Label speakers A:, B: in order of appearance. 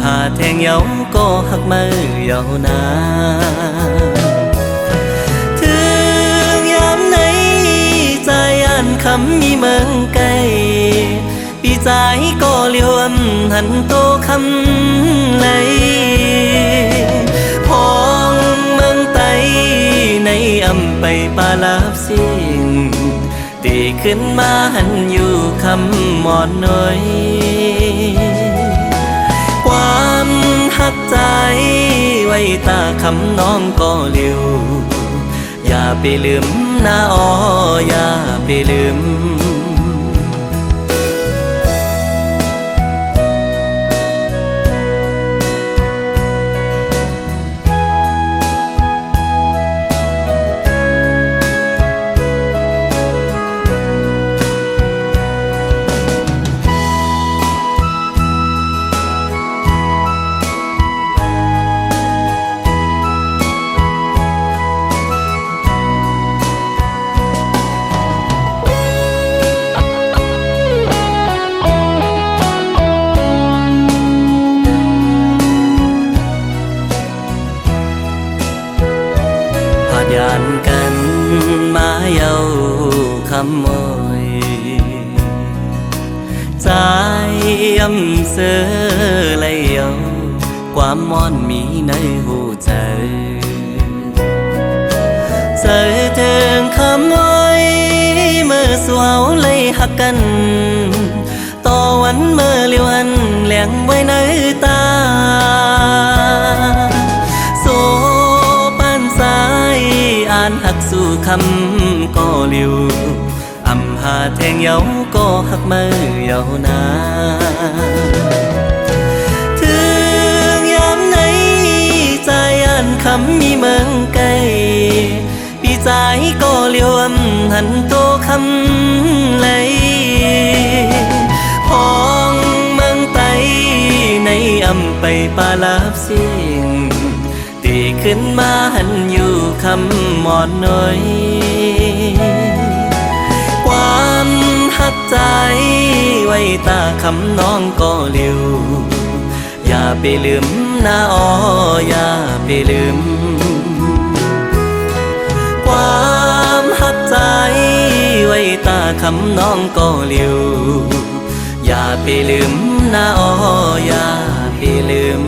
A: ยเมื่าวเลยหักกันต่อวันเมื่อเลียวอันเลี้ยงไว้ในตาแทงเยาก็หักมือเยาวนาถึงยามไหนใจอันคำมีเมืองไกลปีใจก็เลี้ยวอำหันโตคำไหลพองเมืองไตในอำไปปาลาบสิ่งตีขึ้นมาหันอยู่คำหมอนน้อย ตาคำน้องก็เร็ว อย่าไปลืมนะอ๋ออย่าไปลืม กันมาเยาคำมอยใจอำเสอเลยเยาความมอนมีในหูใจเจอเถิงขโมยเมื่อสวาวเลยหักกัน ต่อวันเมื่อเลียวันเลี้ยงไว้ในตาานหักสู่คำก็เลียวอำหาแทงเยาก็หักมือเยานาถึงยามไหนใจอันคำมีเมืองไกลปีใจก็เลี้ยวอำหันโตคำไหลพองเมืองไตในอำไปปาลาบสิ่งตีขึ้นมาหัน คำหมอนน้อยความหักใจไว้ตาคำน้องก็เร็ว อย่าไปลืมนะอ๋ออย่าไปลืม ความหักใจไว้ตาคำน้องก็เร็ว อย่าไปลืมนะอ๋ออย่าไปลืม